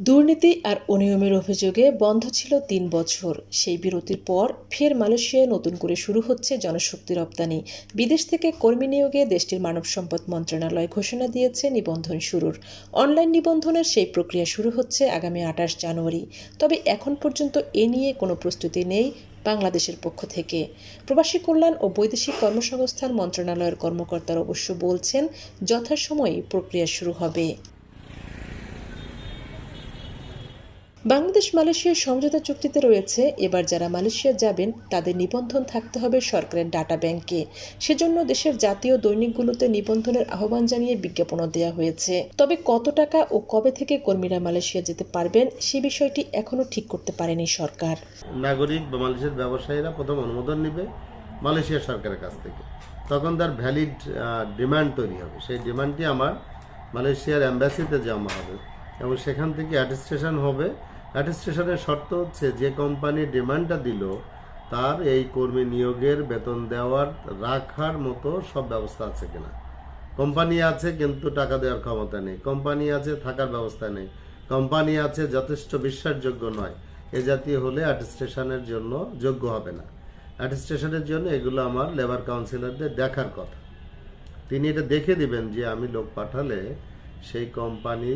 দুর্নীতি আর অনিয়মের অভিযোগে বন্ধ ছিল তিন বছর। সেই বিরতির পর ফের মালয়েশিয়ায় নতুন করে শুরু হচ্ছে জনশক্তি রপ্তানি। বিদেশ থেকে কর্মী নিয়োগে দেশটির মানব সম্পদ মন্ত্রণালয় ঘোষণা দিয়েছে নিবন্ধন শুরুর। অনলাইন নিবন্ধনের সেই প্রক্রিয়া শুরু হচ্ছে আগামী আঠাশ জানুয়ারি। তবে এখন পর্যন্ত এ নিয়ে কোনো প্রস্তুতি নেই বাংলাদেশের পক্ষ থেকে। প্রবাসী কল্যাণ ও বৈদেশিক কর্মসংস্থান মন্ত্রণালয়ের কর্মকর্তারা অবশ্য বলছেন, যথাসময়ে প্রক্রিয়া শুরু হবে। বাংলাদেশ মালয়েশিয়ার সমঝোতা চুক্তিতে রয়েছে, এবার যারা মালয়েশিয়া যাবেন, তাদের নিবন্ধন থাকতে হবে সরকারের ডাটা ব্যাংকে। সেজন্য দেশের জাতীয় দৈনিকগুলোতে নিবন্ধনের আহ্বান জানিয়ে বিজ্ঞাপনও দেওয়া হয়েছে। তবে কত টাকা ও কবে থেকে কর্মীরা মালয়েশিয়া যেতে পারবেন, সে বিষয়টি এখনও ঠিক করতে পারেনি সরকার। নাগরিক বা মালয়েশিয়ার ব্যবসায়ীরা প্রথম অনুমোদন নেবে মালয়েশিয়া সরকারের কাছ থেকে। তখন তার ভ্যালিড ডিমান্ড তৈরি হবে। সেই ডিমান্ডটি আমার মালয়েশিয়ার অ্যাম্বাসিতে জমা হবে এবং সেখান থেকে অ্যাটেস্টেশন হবে অ্যাটেস্টেশনের শর্ত হচ্ছে যে কোম্পানি ডিমান্ডটা দিল, তার এই কর্মী নিয়োগের বেতন দেওয়ার রাখার মতো সব ব্যবস্থা আছে কিনা। কোম্পানি আছে কিন্তু টাকা দেওয়ার ক্ষমতা নেই। কোম্পানি আছে থাকার ব্যবস্থা নেই। কোম্পানি আছে যথেষ্ট বিশ্বাসযোগ্য নয়। এ জাতীয় হলে অ্যাটেস্টেশনের জন্য যোগ্য হবে না। অ্যাটেস্টেশনের জন্য এগুলো আমার লেবার কাউন্সিলরদের দেখার কথা। তিনি এটা দেখে দিবেন যে আমি লোক পাঠালে সেই কোম্পানি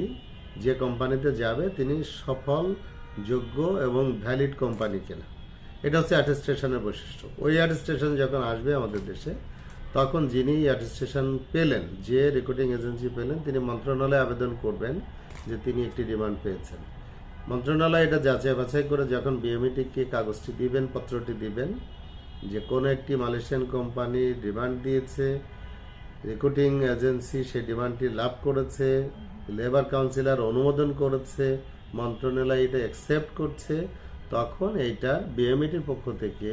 যে কোম্পানিতে যাবে, তিনি সফল, যোগ্য এবং ভ্যালিড কোম্পানি কিনা। এটা হচ্ছে অ্যাটেস্টেশনের বৈশিষ্ট্য। ওই অ্যাটেস্টেশন যখন আসবে আমাদের দেশে, তখন যিনি অ্যাটেস্টেশন পেলেন, যে রেকর্ডিং এজেন্সি পেলেন, তিনি মন্ত্রণালয়ে আবেদন করবেন যে তিনি একটি ডিমান্ড পেয়েছেন। মন্ত্রণালয় এটা যাচাই বাছাই করে যখন বিএমইটিকে কাগজটি দিবেন, পত্রটি দিবেন, যে কোনো একটি মালয়েশিয়ান কোম্পানি ডিমান্ড দিয়েছে রিক্রুটিং এজেন্সি সেই ডিমান্ডটি লাভ করেছে লেবার কাউন্সিলর অনুমোদন করেছে মন্ত্রণালয় এটা অ্যাকসেপ্ট করছে। তখন এইটা বিএমইটির পক্ষ থেকে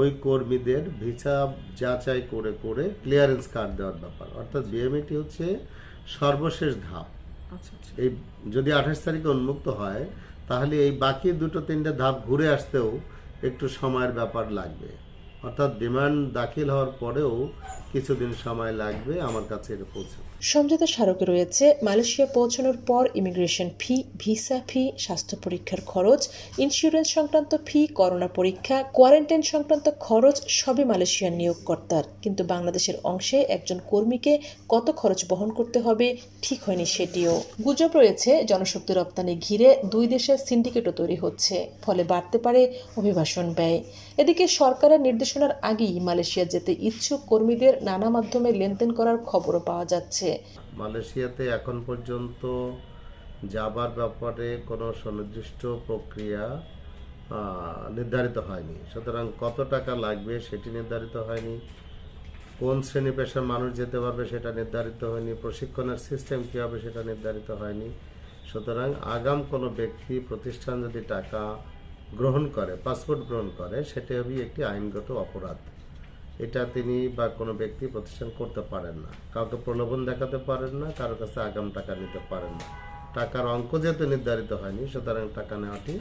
ওই কর্মীদের ভিসা যাচাই করে করে ক্লিয়ারেন্স কার্ড দেওয়ার ব্যাপার। অর্থাৎ বিএমইটি হচ্ছে সর্বশেষ ধাপ। এই যদি আঠাশ তারিখে উন্মুক্ত হয় তাহলে এই বাকি দুটো তিনটে ধাপ ঘুরে আসতেও একটু সময়ের ব্যাপার লাগবে। অর্থাৎ ডিমান্ড দাখিল হওয়ার পরেও কিছুদিন সময় লাগবে আমার কাছে এটা পৌঁছে সমঝোতা স্মারকে রয়েছে, মালয়েশিয়া পৌঁছানোর পর ইমিগ্রেশন ফি ভিসা ফি স্বাস্থ্য পরীক্ষার খরচ ইন্স্যুরেন্স সংক্রান্ত ফি করোনা পরীক্ষা কোয়ারেন্টাইন সংক্রান্ত খরচ, সবই মালয়েশিয়ার নিয়োগকর্তার। কিন্তু বাংলাদেশের অংশে একজন কর্মীকে কত খরচ বহন করতে হবে ঠিক হয়নি সেটিও। গুজব রয়েছে, জনশক্তি রপ্তানি ঘিরে দুই দেশের সিন্ডিকেটও তৈরি হচ্ছে, ফলে বাড়তে পারে অভিবাসন ব্যয়। এদিকে সরকারের নির্দেশনার আগেই মালয়েশিয়া যেতে ইচ্ছুক কর্মীদের নানা মাধ্যমে লেনদেন করার খবরও পাওয়া যাচ্ছে। মালয়েশিয়াতে এখন পর্যন্ত যাবার ব্যাপারে কোনো সুনির্দিষ্ট প্রক্রিয়া নির্ধারিত হয়নি। সুতরাং কত টাকা লাগবে সেটি নির্ধারিত হয়নি। কোন শ্রেণি পেশার মানুষ যেতে পারবে সেটা নির্ধারিত হয়নি। প্রশিক্ষণের সিস্টেম কী হবে সেটা নির্ধারিত হয়নি। সুতরাং আগাম কোনো ব্যক্তি, প্রতিষ্ঠান যদি টাকা গ্রহণ করে, পাসপোর্ট গ্রহণ করে, সেটি হবে একটি আইনগত অপরাধ। এটা তিনি বা কোনো ব্যক্তি প্রতিষ্ঠান করতে পারেন না। কাউকে প্রলোভন দেখাতে পারেন না কারোর কাছে আগাম টাকা নিতে পারেন না। টাকার অঙ্ক যেহেতু নির্ধারিত হয়নি, সুতরাং টাকা নেওয়াটি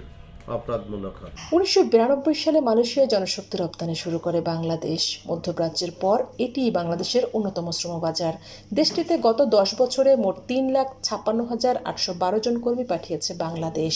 অপরাধমূলক হবে। উনিশশো বিরানব্বই সালে মালয়েশিয়া জনশক্তি রপ্তানি শুরু করে বাংলাদেশ। মধ্যপ্রাচ্যের পর এটি বাংলাদেশের অন্যতম শ্রমবাজার। দেশটিতে গত দশ বছরে মোট তিন লাখ ছাপ্পান্ন হাজার আটশো বারো জন কর্মী পাঠিয়েছে বাংলাদেশ।